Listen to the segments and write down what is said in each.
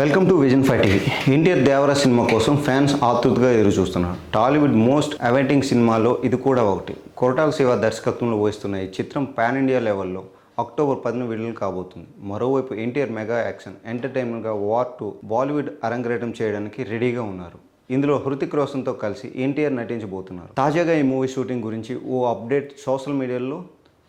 Welcome to vision five TV NTR Devara cinema కోసం fans ఆతృతగా ఎదురు చూస్తున్నారు. టాలీవుడ్ మోస్ట్ అవైటింగ్ సినిమాలో ఇది కూడా ఒకటి. కొరటాల శివ దర్శకత్వంలో వహిస్తున్న ఈ చిత్రం పాన్ ఇండియా లెవెల్లో అక్టోబర్ పదిన విడుదల కాబోతుంది. మరోవైపు ఎన్టీఆర్ మెగా యాక్షన్ ఎంటర్టైన్మెంట్గా వార్ టు బాలీవుడ్ అరంగరేటం చేయడానికి రెడీగా ఉన్నారు. ఇందులో హృతిక్ రోషన్తో కలిసి ఎన్టీఆర్ నటించబోతున్నారు. తాజాగా ఈ మూవీ షూటింగ్ గురించి ఓ అప్డేట్ సోషల్ మీడియాలో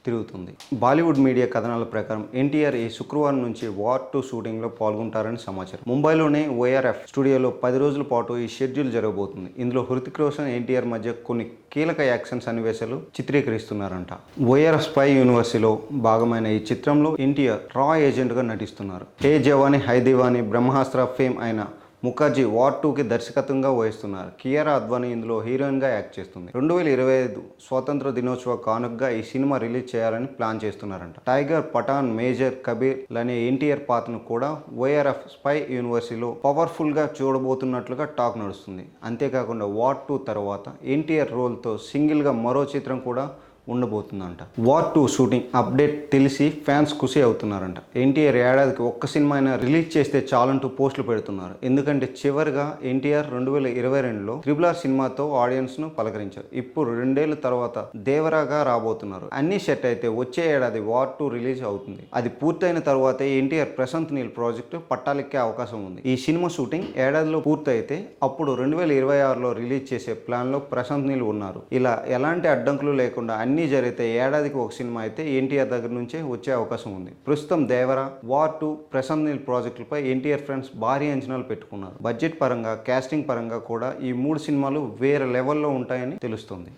తిరుగుతుంది. బాలీవుడ్ మీడియా కథనాల ప్రకారం ఎన్టీఆర్ ఈ శుక్రవారం నుంచి వార్ టూ షూటింగ్లో పాల్గొంటారని సమాచారం. ముంబైలోనే ఓఆర్ఎఫ్ స్టూడియోలో పది రోజుల పాటు ఈ షెడ్యూల్ జరగబోతుంది. ఇందులో హృతిక్ రోషన్ ఎన్టీఆర్ మధ్య కొన్ని కీలక యాక్షన్ సన్నివేశాలు చిత్రీకరిస్తున్నారంట. ఓఆర్ఎఫ్ స్పై యూనివర్సిటీలో భాగమైన ఈ చిత్రంలో ఎన్టీఆర్ రా ఏజెంట్గా నటిస్తున్నారు. హే జవాని హై దివాని బ్రహ్మాస్త్ర ఫేమ్ అయిన ముఖర్జీ వార్ టూకి దర్శకత్వంగా వహిస్తున్నారు. కియారా అద్వానీ ఇందులో హీరోయిన్గా యాక్ట్ చేస్తుంది. రెండు వేల ఇరవై ఐదు స్వాతంత్ర దినోత్సవ కానుకగా ఈ సినిమా రిలీజ్ చేయాలని ప్లాన్ చేస్తున్నారంట. టైగర్ పఠాన్ మేజర్ కబీర్ లనే ఎన్టీఆర్ పాత్రను కూడా ఓఆర్ఎఫ్ స్పై యూనివర్సిటీలో పవర్ఫుల్గా చూడబోతున్నట్లుగా టాక్ నడుస్తుంది. అంతేకాకుండా వార్ టూ తర్వాత ఎన్టీఆర్ రోల్తో సింగిల్గా మరో చిత్రం కూడా ఉండబోతుందంట. వార్ టూ షూటింగ్ అప్డేట్ తెలిసి ఫ్యాన్స్ ఖుషి అవుతున్నారంట. ఎన్టీఆర్ ఏడాదికి ఒక్క సినిమా అయినా రిలీజ్ చేస్తే చాలంటూ పోస్టులు పెడుతున్నారు. ఎందుకంటే చివరిగా ఎన్టీఆర్ రెండు వేల ఇరవై రెండులో త్రిబుల్ ఆర్ సినిమాతో ఆడియన్స్ను పలకరించారు. ఇప్పుడు రెండేళ్ళ తర్వాత దేవరాగా రాబోతున్నారు. అన్ని సెట్ అయితే వచ్చే ఏడాది వార్ టూ రిలీజ్ అవుతుంది. అది పూర్తయిన తర్వాత ఎన్టీఆర్ ప్రశాంత్ నీల్ ప్రాజెక్టు పట్టాలెక్కే అవకాశం ఉంది. ఈ సినిమా షూటింగ్ ఏడాదిలో పూర్తయితే అప్పుడు రెండు వేల ఇరవై ఆరులో రిలీజ్ చేసే ప్లాన్లో ప్రశాంత్ నీల్ ఉన్నారు. ఇలా ఎలాంటి అడ్డంకులు లేకుండా అన్ని అన్నీ జరిగితే ఏడాదికి ఒక సినిమా అయితే ఎన్టీఆర్ దగ్గర నుంచే వచ్చే అవకాశం ఉంది. ప్రస్తుతం దేవర వార్ టూ ప్రశాంత్ నీల్ ప్రాజెక్టులపై ఎన్టీఆర్ ఫ్రెండ్స్ భారీ అంచనాలు పెట్టుకున్నారు. బడ్జెట్ పరంగా కాస్టింగ్ పరంగా కూడా ఈ మూడు సినిమాలు వేరే లెవెల్లో ఉంటాయని తెలుస్తుంది.